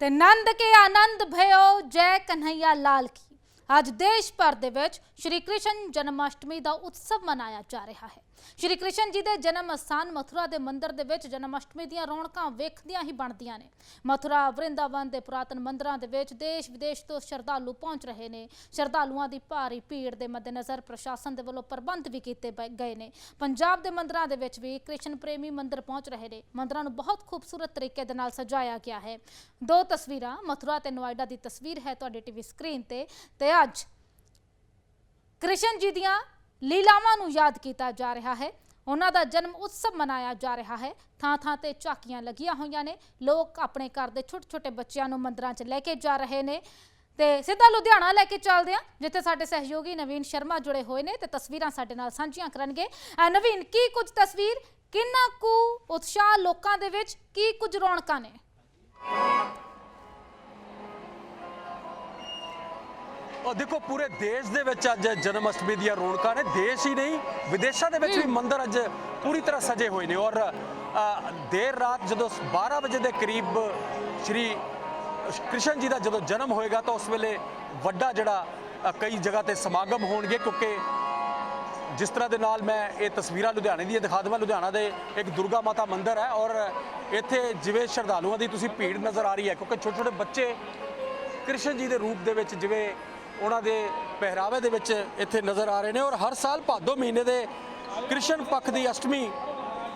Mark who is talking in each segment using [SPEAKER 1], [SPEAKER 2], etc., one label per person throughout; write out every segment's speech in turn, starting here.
[SPEAKER 1] ਤੇ ਨੰਦ ਕੇ ਆਨੰਦ ਭਇਓ, ਜੈ ਕਨਹਈਆ ਲਾਲ ਕੀ। ਅੱਜ ਦੇਸ਼ ਭਰ ਦੇ ਵਿੱਚ ਸ਼੍ਰੀ ਕ੍ਰਿਸ਼ਨ ਜਨਮਸ਼ਟਮੀ ਦਾ ਉਤਸਵ ਮਨਾਇਆ ਜਾ ਰਿਹਾ ਹੈ। ਸ਼੍ਰੀ ਕ੍ਰਿਸ਼ਨ ਜੀ ਦੇ ਜਨਮ ਸਥਾਨ ਮਥੁਰਾ ਦੇ ਮੰਦਿਰ ਦੇ ਵਿੱਚ ਜਨਮ ਅਸ਼ਟਮੀ ਦੀਆਂ ਰੌਣਕਾਂ ਵੇਖਦੀਆਂ ਹੀ ਬਣਦੀਆਂ ਨੇ। ਮਥੁਰਾ, ਵਰਿੰਦਾਵਨ ਦੇ ਪੁਰਾਤਨ ਮੰਦਿਰਾਂ ਦੇ ਵਿੱਚ ਦੇਸ਼ ਵਿਦੇਸ਼ ਤੋਂ ਸ਼ਰਧਾਲੂ ਪਹੁੰਚ ਰਹੇ ਨੇ। ਸ਼ਰਧਾਲੂਆਂ ਦੀ ਭਾਰੀ ਭੀੜ ਦੇ ਮੱਦੇਨਜ਼ਰ ਪ੍ਰਸ਼ਾਸਨ ਦੇ ਵੱਲੋਂ ਪ੍ਰਬੰਧ ਵੀ ਕੀਤੇ ਬ- ਗਏ ਨੇ। ਪੰਜਾਬ ਦੇ ਮੰਦਿਰਾਂ ਦੇ ਵਿੱਚ ਵੀ ਕ੍ਰਿਸ਼ਨ ਪ੍ਰੇਮੀ ਮੰਦਿਰ ਪਹੁੰਚ ਰਹੇ ਨੇ। ਮੰਦਿਰਾਂ ਨੂੰ ਬਹੁਤ ਖੂਬਸੂਰਤ ਤਰੀਕੇ ਦੇ ਨਾਲ ਸਜਾਇਆ ਗਿਆ ਹੈ। ਦੋ ਤਸਵੀਰਾਂ, ਮਥੁਰਾ ਤੇ ਨੋਇਡਾ ਦੀ ਤਸਵੀਰ ਹੈ ਤੁਹਾਡੇ ਟੀਵੀ ਸਕਰੀਨ ਤੇ ਤੇ ਅੱਜ ਕ੍ਰਿਸ਼ਨ ਜੀ ਦੀਆਂ ਲੀਲਾਵਾਂ ਨੂੰ ਯਾਦ ਕੀਤਾ ਜਾ ਰਿਹਾ ਹੈ। ਉਹਨਾਂ ਦਾ ਜਨਮ ਉਤਸਵ ਮਨਾਇਆ ਜਾ ਰਿਹਾ ਹੈ। ਥਾਂ ਥਾਂ ਤੇ ਝਾਕੀਆਂ ਲੱਗੀਆਂ ਹੋਈਆਂ ਨੇ। ਲੋਕ ਆਪਣੇ ਘਰ ਦੇ ਛੋਟੇ ਛੋਟੇ ਬੱਚਿਆਂ ਨੂੰ ਮੰਦਰਾਂ 'ਚ ਲੈ ਕੇ ਜਾ ਰਹੇ ਨੇ। ਤੇ ਸਿੱਧਾ ਲੁਧਿਆਣਾ ਲੈ ਕੇ ਚੱਲਦੇ ਹਾਂ, ਜਿੱਥੇ ਸਾਡੇ ਸਹਿਯੋਗੀ ਨਵੀਨ ਸ਼ਰਮਾ ਜੁੜੇ ਹੋਏ ਨੇ ਤੇ ਤਸਵੀਰਾਂ ਸਾਡੇ ਨਾਲ ਸਾਂਝੀਆਂ ਕਰਨਗੇ। ਅਹ ਨਵੀਨ, ਕੀ ਕੁਝ ਤਸਵੀਰ? ਕਿੰਨਾ ਕੁ ਉਤਸ਼ਾਹ ਲੋਕਾਂ ਦੇ ਵਿੱਚ, ਕੀ ਕੁਝ ਰੌਣਕਾਂ ਨੇ?
[SPEAKER 2] ਉਹ ਦੇਖੋ ਪੂਰੇ ਦੇਸ਼ ਦੇ ਵਿੱਚ ਅੱਜ ਜਨਮ ਅਸ਼ਟਮੀ ਦੀਆਂ ਰੌਣਕਾਂ ਨੇ। ਦੇਸ਼ ਹੀ ਨਹੀਂ ਵਿਦੇਸ਼ਾਂ ਦੇ ਵਿੱਚ ਵੀ ਮੰਦਿਰ ਅੱਜ ਪੂਰੀ ਤਰ੍ਹਾਂ ਸਜੇ ਹੋਏ ਨੇ। ਔਰ ਦੇਰ ਰਾਤ ਜਦੋਂ 12 ਵਜੇ ਦੇ ਕਰੀਬ ਸ਼੍ਰੀ ਕ੍ਰਿਸ਼ਨ ਜੀ ਦਾ ਜਦੋਂ ਜਨਮ ਹੋਏਗਾ ਤਾਂ ਉਸ ਵੇਲੇ ਵੱਡਾ ਜਿਹੜਾ ਕਈ ਜਗ੍ਹਾ ਤੇ ਸਮਾਗਮ ਹੋਣਗੇ। ਕਿਉਂਕਿ ਜਿਸ ਤਰ੍ਹਾਂ ਦੇ ਨਾਲ ਮੈਂ ਇਹ ਤਸਵੀਰਾਂ ਲੁਧਿਆਣੇ ਦੀਆਂ ਦਿਖਾ ਦੇਵਾਂ। ਲੁਧਿਆਣਾ ਦੇ ਇੱਕ ਦੁਰਗਾ ਮਾਤਾ ਮੰਦਿਰ ਹੈ ਔਰ ਇੱਥੇ ਜਿਵੇਂ ਸ਼ਰਧਾਲੂਆਂ ਦੀ ਤੁਸੀਂ ਭੀੜ ਨਜ਼ਰ ਆ ਰਹੀ ਹੈ ਕਿਉਂਕਿ ਛੋਟੇ ਛੋਟੇ ਬੱਚੇ ਕ੍ਰਿਸ਼ਨ ਜੀ ਦੇ ਰੂਪ ਦੇ ਵਿੱਚ ਜਿਵੇਂ ਉਹਨਾਂ ਦੇ ਪਹਿਰਾਵੇ ਦੇ ਵਿੱਚ ਇੱਥੇ ਨਜ਼ਰ ਆ ਰਹੇ ਨੇ ਔਰ ਹਰ ਸਾਲ ਭਾਦੋ ਮਹੀਨੇ ਦੇ ਕ੍ਰਿਸ਼ਨ ਪੱਖ ਦੀ ਅਸ਼ਟਮੀ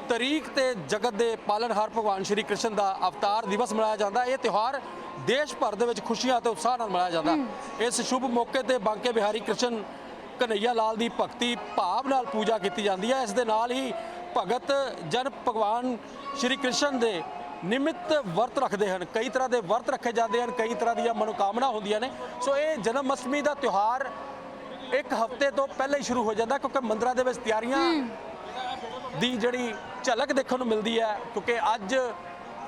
[SPEAKER 2] ਤਰੀਕ ਤੇ ਜਗਤ ਦੇ ਪਾਲਣਹਾਰ ਭਗਵਾਨ ਸ਼੍ਰੀ ਕ੍ਰਿਸ਼ਨ ਦਾ ਅਵਤਾਰ ਦਿਵਸ ਮਨਾਇਆ ਜਾਂਦਾ। ਇਹ ਤਿਉਹਾਰ ਦੇਸ਼ ਭਰ ਦੇ ਵਿੱਚ ਖੁਸ਼ੀਆਂ ਤੇ ਉਤਸ਼ਾਹ ਨਾਲ ਮਨਾਇਆ ਜਾਂਦਾ। ਇਸ ਸ਼ੁਭ ਮੌਕੇ ਤੇ ਬਾਂਕੇ ਬਿਹਾਰੀ ਕ੍ਰਿਸ਼ਨ ਕਨਈਆ ਲਾਲ ਦੀ ਭਗਤੀ ਭਾਵ ਨਾਲ ਪੂਜਾ ਕੀਤੀ ਜਾਂਦੀ ਹੈ। ਇਸ ਦੇ ਨਾਲ ਹੀ ਭਗਤ ਜਨ ਭਗਵਾਨ ਸ਼੍ਰੀ ਕ੍ਰਿਸ਼ਨ ਦੇ ਨਿਮਿਤ ਵਰਤ ਰੱਖਦੇ ਹਨ। ਕਈ ਤਰ੍ਹਾਂ ਦੇ ਵਰਤ ਰੱਖੇ ਜਾਂਦੇ ਹਨ ਕਈ ਤਰ੍ਹਾਂ ਦੀਆਂ ਮਨੋਕਾਮਨਾ ਹੁੰਦੀਆਂ ਨੇ। ਸੋ ਇਹ ਜਨਮ ਅਸ਼ਟਮੀ ਦਾ ਤਿਉਹਾਰ ਇੱਕ ਹਫ਼ਤੇ ਤੋਂ ਪਹਿਲਾਂ ਹੀ ਸ਼ੁਰੂ ਹੋ ਜਾਂਦਾ ਕਿਉਂਕਿ ਮੰਦਰਾਂ ਦੇ ਵਿੱਚ ਤਿਆਰੀਆਂ ਦੀ ਜਿਹੜੀ ਝਲਕ ਦੇਖਣ ਨੂੰ ਮਿਲਦੀ ਹੈ। ਕਿਉਂਕਿ ਅੱਜ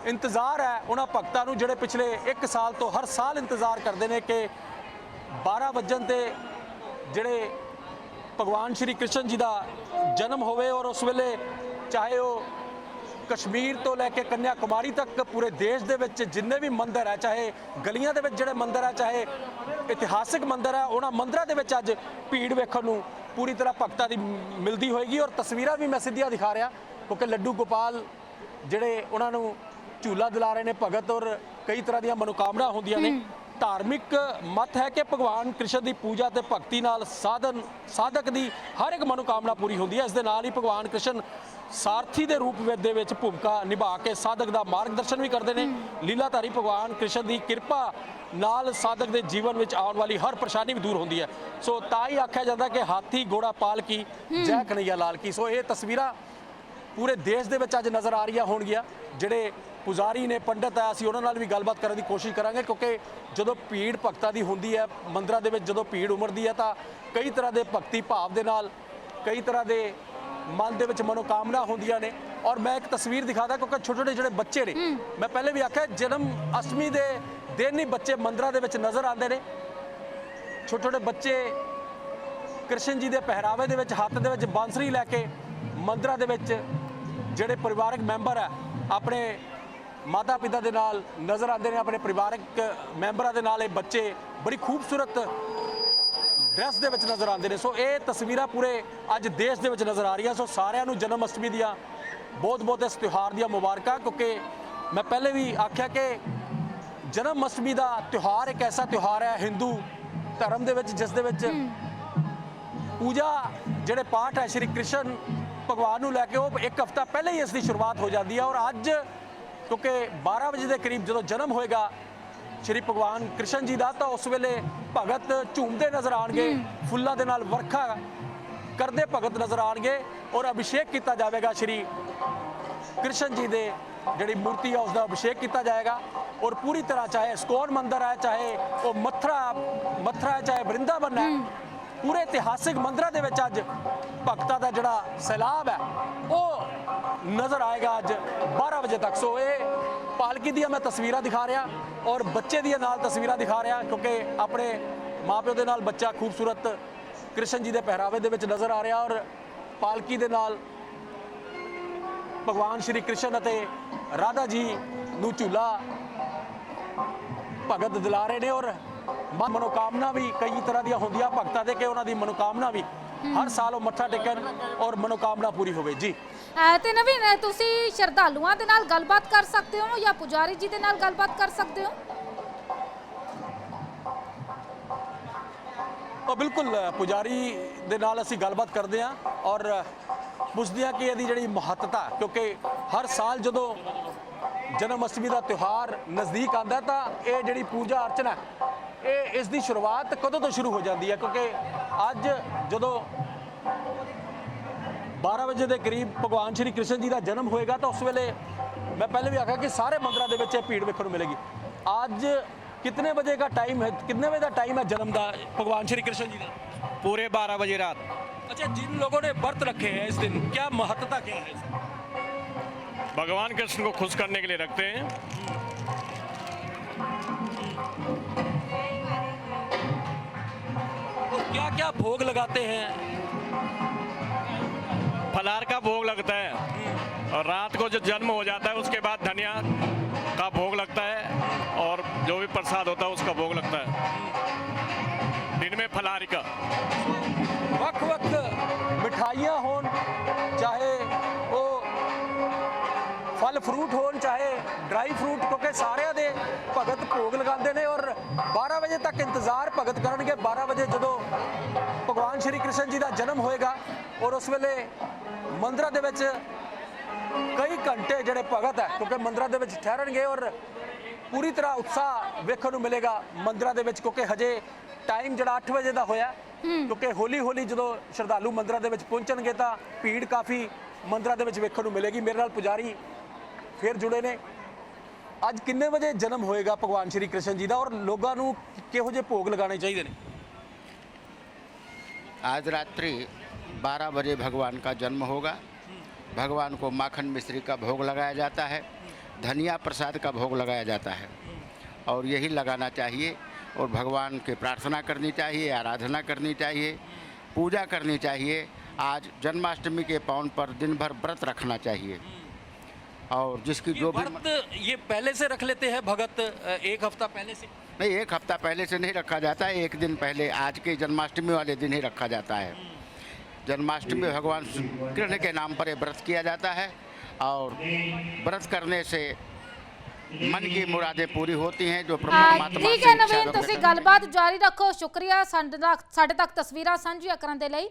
[SPEAKER 2] ਇੰਤਜ਼ਾਰ ਹੈ ਉਹਨਾਂ ਭਗਤਾਂ ਨੂੰ ਜਿਹੜੇ ਪਿਛਲੇ 1 ਸਾਲ ਤੋਂ ਹਰ ਸਾਲ ਇੰਤਜ਼ਾਰ ਕਰਦੇ ਨੇ ਕਿ 12 ਵਜਣ ਤੇ ਜਿਹੜੇ ਭਗਵਾਨ ਸ਼੍ਰੀ ਕ੍ਰਿਸ਼ਨ ਜੀ ਦਾ ਜਨਮ ਹੋਵੇ ਔਰ ਉਸ ਵੇਲੇ ਚਾਹੇ ਉਹ ਕਸ਼ਮੀਰ ਤੋਂ ਲੈ ਕੇ ਕੰਨਿਆ ਕੁਮਾਰੀ ਤੱਕ ਪੂਰੇ ਦੇਸ਼ ਦੇ ਵਿੱਚ ਜਿੰਨੇ ਵੀ ਮੰਦਿਰ ਹੈ ਚਾਹੇ ਗਲੀਆਂ ਦੇ ਵਿੱਚ ਜਿਹੜੇ ਮੰਦਿਰ ਹੈ ਚਾਹੇ ਇਤਿਹਾਸਿਕ ਮੰਦਿਰ ਹੈ ਉਹਨਾਂ ਮੰਦਿਰਾਂ ਦੇ ਵਿੱਚ ਅੱਜ ਭੀੜ ਵੇਖਣ ਨੂੰ ਪੂਰੀ ਤਰ੍ਹਾਂ ਭਗਤਾਂ ਦੀ ਮਿਲਦੀ ਹੋਏਗੀ ਔਰ ਤਸਵੀਰਾਂ ਵੀ ਮੈਂ ਸਿੱਧੀਆਂ ਦਿਖਾ ਰਿਹਾ ਕਿਉਂਕਿ ਲੱਡੂ ਗੋਪਾਲ ਜਿਹੜੇ ਉਹਨਾਂ ਨੂੰ ਝੂਲਾ ਦਿਲਾ ਰਹੇ ਨੇ ਭਗਤ ਔਰ ਕਈ ਤਰ੍ਹਾਂ ਦੀਆਂ ਮਨੋਕਾਮਨਾ ਹੁੰਦੀਆਂ ਨੇ। ਧਾਰਮਿਕ ਮਤ ਹੈ ਕਿ ਭਗਵਾਨ ਕ੍ਰਿਸ਼ਨ ਦੀ ਪੂਜਾ ਤੇ ਭਗਤੀ ਨਾਲ ਸਾਧਨ ਸਾਧਕ ਦੀ ਹਰ ਇੱਕ ਮਨੋਕਾਮਨਾ ਪੂਰੀ ਹੁੰਦੀ ਹੈ। ਇਸ ਦੇ ਨਾਲ ਹੀ ਭਗਵਾਨ ਕ੍ਰਿਸ਼ਨ ਸਾਰਥੀ ਦੇ ਰੂਪ ਵਿੱਚ ਦੇ ਵਿੱਚ ਭੂਮਿਕਾ ਨਿਭਾ ਕੇ ਸਾਧਕ ਦਾ ਮਾਰਗਦਰਸ਼ਨ ਵੀ ਕਰਦੇ ਨੇ। ਲੀਲਾਧਾਰੀ ਭਗਵਾਨ ਕ੍ਰਿਸ਼ਨ ਦੀ ਕਿਰਪਾ ਨਾਲ ਸਾਧਕ ਦੇ ਜੀਵਨ ਵਿੱਚ ਆਉਣ ਵਾਲੀ ਹਰ ਪਰੇਸ਼ਾਨੀ ਵੀ ਦੂਰ ਹੁੰਦੀ ਹੈ। ਸੋ ਤਾਂ ਹੀ ਆਖਿਆ ਜਾਂਦਾ ਕਿ ਹਾਥੀ ਘੋੜਾ ਪਾਲ ਕੀ ਜੈ ਕਨਈਆ ਲਾਲ ਕੀ ਸੋ ਇਹ ਤਸਵੀਰਾਂ ਪੂਰੇ ਦੇਸ਼ ਦੇ ਵਿੱਚ ਅੱਜ ਨਜ਼ਰ ਆ ਰਹੀਆਂ ਹੋਣਗੀਆਂ। ਜਿਹੜੇ ਪੁਜਾਰੀ ਨੇ ਪੰਡਤ ਆ ਅਸੀਂ ਉਹਨਾਂ ਨਾਲ ਵੀ ਗੱਲਬਾਤ ਕਰਨ ਦੀ ਕੋਸ਼ਿਸ਼ ਕਰਾਂਗੇ ਕਿਉਂਕਿ ਜਦੋਂ ਭੀੜ ਭਗਤਾਂ ਦੀ ਹੁੰਦੀ ਹੈ ਮੰਦਰਾਂ ਦੇ ਵਿੱਚ ਜਦੋਂ ਭੀੜ ਉਮੜਦੀ ਹੈ ਤਾਂ ਕਈ ਤਰ੍ਹਾਂ ਦੇ ਭਗਤੀ ਭਾਵ ਦੇ ਨਾਲ ਕਈ ਤਰ੍ਹਾਂ ਦੇ ਮਨ ਦੇ ਵਿੱਚ ਮਨੋਕਾਮਨਾ ਹੁੰਦੀਆਂ ਨੇ। ਔਰ ਮੈਂ ਇੱਕ ਤਸਵੀਰ ਦਿਖਾਦਾ ਕਿਉਂਕਿ ਛੋਟੇ ਛੋਟੇ ਜਿਹੜੇ ਬੱਚੇ ਨੇ। ਮੈਂ ਪਹਿਲੇ ਵੀ ਆਖਿਆ ਜਨਮ ਅਸ਼ਟਮੀ ਦੇ ਦਿਨ ਹੀ ਬੱਚੇ ਮੰਦਰਾਂ ਦੇ ਵਿੱਚ ਨਜ਼ਰ ਆਉਂਦੇ ਨੇ। ਛੋਟੇ ਛੋਟੇ ਬੱਚੇ ਕ੍ਰਿਸ਼ਨ ਜੀ ਦੇ ਪਹਿਰਾਵੇ ਦੇ ਵਿੱਚ ਹੱਥ ਦੇ ਵਿੱਚ ਬਾਂਸਰੀ ਲੈ ਕੇ ਮੰਦਰਾਂ ਦੇ ਵਿੱਚ ਜਿਹੜੇ ਪਰਿਵਾਰਕ ਮੈਂਬਰ ਆ ਆਪਣੇ ਮਾਤਾ ਪਿਤਾ ਦੇ ਨਾਲ ਨਜ਼ਰ ਆਉਂਦੇ ਨੇ ਆਪਣੇ ਪਰਿਵਾਰਕ ਮੈਂਬਰਾਂ ਦੇ ਨਾਲ ਇਹ ਬੱਚੇ ਬੜੀ ਖੂਬਸੂਰਤ ਡਰੈਸ ਦੇ ਵਿੱਚ ਨਜ਼ਰ ਆਉਂਦੇ ਨੇ। ਸੋ ਇਹ ਤਸਵੀਰਾਂ ਪੂਰੇ ਅੱਜ ਦੇਸ਼ ਦੇ ਵਿੱਚ ਨਜ਼ਰ ਆ ਰਹੀਆਂ। ਸੋ ਸਾਰਿਆਂ ਨੂੰ ਜਨਮ ਅਸ਼ਟਮੀ ਦੀਆਂ ਬਹੁਤ ਬਹੁਤ ਇਸ ਤਿਉਹਾਰ ਦੀਆਂ ਮੁਬਾਰਕਾਂ ਕਿਉਂਕਿ ਮੈਂ ਪਹਿਲੇ ਵੀ ਆਖਿਆ ਕਿ ਜਨਮ ਅਸ਼ਟਮੀ ਦਾ ਤਿਉਹਾਰ ਇੱਕ ਐਸਾ ਤਿਉਹਾਰ ਹੈ ਹਿੰਦੂ ਧਰਮ ਦੇ ਵਿੱਚ ਜਿਸ ਦੇ ਵਿੱਚ ਪੂਜਾ ਜਿਹੜੇ ਪਾਠ ਹੈ ਸ਼੍ਰੀ ਕ੍ਰਿਸ਼ਨ ਭਗਵਾਨ ਨੂੰ ਲੈ ਕੇ ਉਹ ਇੱਕ ਹਫ਼ਤਾ ਪਹਿਲਾਂ ਹੀ ਇਸ ਦੀ ਸ਼ੁਰੂਆਤ ਹੋ ਜਾਂਦੀ ਹੈ। ਔਰ ਅੱਜ ਕਿਉਂਕਿ 12 ਵਜੇ ਦੇ ਕਰੀਬ ਜਦੋਂ ਜਨਮ ਹੋਏਗਾ ਸ਼੍ਰੀ ਭਗਵਾਨ ਕ੍ਰਿਸ਼ਨ ਜੀ ਦਾ ਤਾਂ ਉਸ ਵੇਲੇ ਭਗਤ ਝੂਮਦੇ ਨਜ਼ਰ ਆਣਗੇ ਫੁੱਲਾਂ ਦੇ ਨਾਲ ਵਰਖਾ ਕਰਦੇ ਭਗਤ ਨਜ਼ਰ ਆਣਗੇ ਔਰ ਅਭਿਸ਼ੇਕ ਕੀਤਾ ਜਾਵੇਗਾ ਸ਼੍ਰੀ ਕ੍ਰਿਸ਼ਨ ਜੀ ਦੇ ਜਿਹੜੀ ਮੂਰਤੀ ਹੈ ਉਸ ਦਾ ਅਭਿਸ਼ੇਕ ਕੀਤਾ ਜਾਏਗਾ ਔਰ ਪੂਰੀ ਤਰ੍ਹਾਂ ਚਾਹੇ ਸਕੋਨ ਮੰਦਿਰ ਹੈ ਚਾਹੇ ਉਹ ਮਥਰਾ ਮਥਰਾ ਹੈ ਚਾਹੇ ਬ੍ਰਿੰਦਾਵਨ ਹੈ ਪੂਰੇ ਇਤਿਹਾਸਿਕ ਮੰਦਿਰਾਂ ਦੇ ਵਿੱਚ ਅੱਜ ਭਗਤਾਂ ਦਾ ਜਿਹੜਾ ਸੈਲਾਬ ਹੈ ਉਹ ਨਜ਼ਰ ਆਏਗਾ ਅੱਜ 12 ਵਜੇ ਤੱਕ। ਸੋ ਇਹ ਪਾਲਕੀ ਦੀਆਂ ਮੈਂ ਤਸਵੀਰਾਂ ਦਿਖਾ ਰਿਹਾ ਔਰ ਬੱਚੇ ਦੀਆਂ ਨਾਲ ਤਸਵੀਰਾਂ ਦਿਖਾ ਰਿਹਾ ਕਿਉਂਕਿ ਆਪਣੇ ਮਾਪਿਓ ਦੇ ਨਾਲ ਬੱਚਾ ਖੂਬਸੂਰਤ ਕ੍ਰਿਸ਼ਨ ਜੀ ਦੇ ਪਹਿਰਾਵੇ ਦੇ ਵਿੱਚ ਨਜ਼ਰ ਆ ਰਿਹਾ ਔਰ ਪਾਲਕੀ ਦੇ ਨਾਲ ਭਗਵਾਨ ਸ਼੍ਰੀ ਕ੍ਰਿਸ਼ਨ ਅਤੇ ਰਾਧਾ ਜੀ ਨੂੰ ਝੂਲਾ ਭਗਤ ਦਿਲਾ ਰਹੇ ਨੇ ਔਰ ਮ- ਮਨੋਕਾਮਨਾ ਵੀ ਕਈ ਤਰ੍ਹਾਂ ਦੀਆਂ ਹੁੰਦੀਆਂ, ਭਗਤਾਂ ਦੇ ਕਿ ਉਹਨਾਂ ਦੀ ਮਨੋਕਾਮਨਾ ਵੀ। ਹਰ ਸਾਲ ਉਹ ਮੱਥਾ ਟੇਕਣ ਔਰ ਮਨੋਕਾਮਨਾ ਪੂਰੀ ਹੋਵੇ ਜੀ।
[SPEAKER 1] ਤੇ ਨਵੀਨ ਤੁਸੀਂ ਸ਼ਰਧਾਲੂਆਂ ਦੇ ਨਾਲ ਗੱਲਬਾਤ ਕਰ ਸਕਦੇ ਹੋ ਜਾਂ ਪੁਜਾਰੀ ਜੀ ਦੇ ਨਾਲ ਗੱਲਬਾਤ ਕਰ ਸਕਦੇ ਹੋ?
[SPEAKER 2] ਉਹ ਬਿਲਕੁਲ ਪੁਜਾਰੀ ਦੇ ਨਾਲ ਅਸੀਂ ਗੱਲਬਾਤ ਕਰਦੇ ਹਾਂ ਔਰ ਪੁੱਛਦੇ ਹਾਂ ਕਿ ਇਹਦੀ ਜਿਹੜੀ ਮਹੱਤਤਾ ਕਿਉਂਕਿ ਹਰ ਸਾਲ ਜਦੋਂ ਜਨਮ ਅਸ਼ਟਮੀ ਦਾ ਤਿਉਹਾਰ ਨਜ਼ਦੀਕ ਆਉਂਦਾ ਤਾਂ ਇਹ ਜਿਹੜੀ ਪੂਜਾ ਅਰਚਨਾ ਇਹ ਇਸ ਦੀ ਸ਼ੁਰੂਆਤ ਕਦੋਂ ਤੋਂ ਸ਼ੁਰੂ ਹੋ ਜਾਂਦੀ ਹੈ? ਕਿਉਂਕਿ ਅੱਜ ਜਦੋਂ 12 ਵਜੇ ਦੇ ਕਰੀਬ ਭਗਵਾਨ ਸ਼੍ਰੀ ਕ੍ਰਿਸ਼ਨ ਜੀ ਦਾ ਜਨਮ ਹੋਏਗਾ ਤਾਂ ਉਸ ਵੇਲੇ ਮੈਂ ਪਹਿਲੇ ਵੀ ਆਖਿਆ ਕਿ ਸਾਰੇ ਮੰਦਰਾਂ ਦੇ ਵਿੱਚ ਇਹ ਭੀੜ ਵੇਖਣ ਨੂੰ ਮਿਲੇਗੀ ਅੱਜ ਕਿੰਨੇ ਵਜੇ ਦਾ ਟਾਈਮ ਹੈ ਕਿੰਨੇ ਵਜੇ ਦਾ ਟਾਈਮ ਹੈ ਜਨਮ ਦਾ ਭਗਵਾਨ ਸ਼੍ਰੀ ਕ੍ਰਿਸ਼ਨ जी का
[SPEAKER 3] पूरे बारह बजे रात
[SPEAKER 2] अच्छा जिन लोगों ने व्रत रखे हैं इस दिन क्या महत्ता क्या है इसकी?
[SPEAKER 3] भगवान कृष्ण को खुश करने के लिए रखते हैं
[SPEAKER 2] क्या क्या भोग लगाते हैं?
[SPEAKER 3] फलार का भोग लगता है। और रात को जो जन्म हो जाता है, उसके बाद धनिया का भोग लगता है और जो भी प्रसाद होता है, उसका भोग लगता है। दिन में फलारी का।
[SPEAKER 2] ਫਰੂਟ ਹੋਣ ਚਾਹੇ ਡਰਾਈ ਫਰੂਟ ਕਿਉਂਕਿ ਸਾਰਿਆਂ ਦੇ ਭਗਤ ਭੋਗ ਲਗਾਉਂਦੇ ਨੇ ਔਰ 12 ਵਜੇ ਤੱਕ ਇੰਤਜ਼ਾਰ ਭਗਤ ਕਰਨਗੇ। 12 ਵਜੇ ਜਦੋਂ ਭਗਵਾਨ ਸ਼੍ਰੀ ਕ੍ਰਿਸ਼ਨ ਜੀ ਦਾ ਜਨਮ ਹੋਏਗਾ ਔਰ ਉਸ ਵੇਲੇ ਮੰਦਰਾਂ ਦੇ ਵਿੱਚ ਕਈ ਘੰਟੇ ਜਿਹੜੇ ਭਗਤ ਹੈ ਕਿਉਂਕਿ ਮੰਦਰਾਂ ਦੇ ਵਿੱਚ ਠਹਿਰਨਗੇ ਔਰ ਪੂਰੀ ਤਰ੍ਹਾਂ ਉਤਸ਼ਾਹ ਵੇਖਣ ਨੂੰ ਮਿਲੇਗਾ ਮੰਦਰਾਂ ਦੇ ਵਿੱਚ ਕਿਉਂਕਿ ਹਜੇ ਟਾਈਮ ਜਿਹੜਾ 8 ਵਜੇ ਦਾ ਹੋਇਆ ਕਿਉਂਕਿ ਹੌਲੀ ਹੌਲੀ ਜਦੋਂ ਸ਼ਰਧਾਲੂ ਮੰਦਰਾਂ ਦੇ ਵਿੱਚ ਪਹੁੰਚਣਗੇ ਤਾਂ ਭੀੜ ਕਾਫੀ ਮੰਦਰਾਂ ਦੇ ਵਿੱਚ ਵੇਖਣ ਨੂੰ ਮਿਲੇਗੀ। ਮੇਰੇ ਨਾਲ ਪੁਜਾਰੀ ਫਿਰ ਜੁੜੇ ਨੇ ਅੱਜ ਕਿੰਨੇ ਵਜੇ ਜਨਮ ਹੋਏਗਾ ਭਗਵਾਨ ਸ਼੍ਰੀ ਕ੍ਰਿਸ਼ਨ ਜੀ ਦਾ ਔਰ ਲੋਕਾਂ ਨੂੰ ਕਿਹੋ ਜਿਹੇ ਭੋਗ ਲਗਾਉਣੇ ਚਾਹੀਦੇ ਨੇ
[SPEAKER 4] आज रात्रि 12 बजे भगवान का जन्म होगा भगवान को माखन मिश्री का भोग लगाया जाता है धनिया प्रसाद का भोग लगाया जाता है और यही लगाना चाहिए और भगवान की प्रार्थना करनी चाहिए आराधना करनी चाहिए पूजा करनी चाहिए आज जन्माष्टमी के पावन पर दिन भर व्रत रखना चाहिए और जिसकी जो भी
[SPEAKER 2] व्रत ये पहले से रख लेते हैं भगत अ, एक हफ्ता पहले से
[SPEAKER 4] नहीं एक हफ्ता पहले से नहीं रखा जाता है एक दिन पहले आज के जन्माष्टमी वाले दिन ही रखा जाता है जन्माष्टमी में भगवान कृष्ण के नाम पर ये व्रत किया जाता है और व्रत करने से मन की मुरादें पूरी होती हैं जो
[SPEAKER 1] ਅਹ
[SPEAKER 4] परमात्मा
[SPEAKER 1] ਠੀਕ
[SPEAKER 4] से
[SPEAKER 1] ਹੈ
[SPEAKER 4] इच्छा
[SPEAKER 1] ਨਵੀਨ
[SPEAKER 4] व्यक्त
[SPEAKER 1] ਤੁਸੀਂ
[SPEAKER 4] करते हैं।
[SPEAKER 1] ਗੱਲਬਾਤ ਜਾਰੀ ਰੱਖੋ ਸ਼ੁਕਰੀਆ ਸਾਡੇ ਨਾਲ ਸਾਡੇ ਤੱਕ ਤਸਵੀਰਾਂ ਸਾਂਝੀਆਂ ਕਰਨ ਦੇ ਲਈ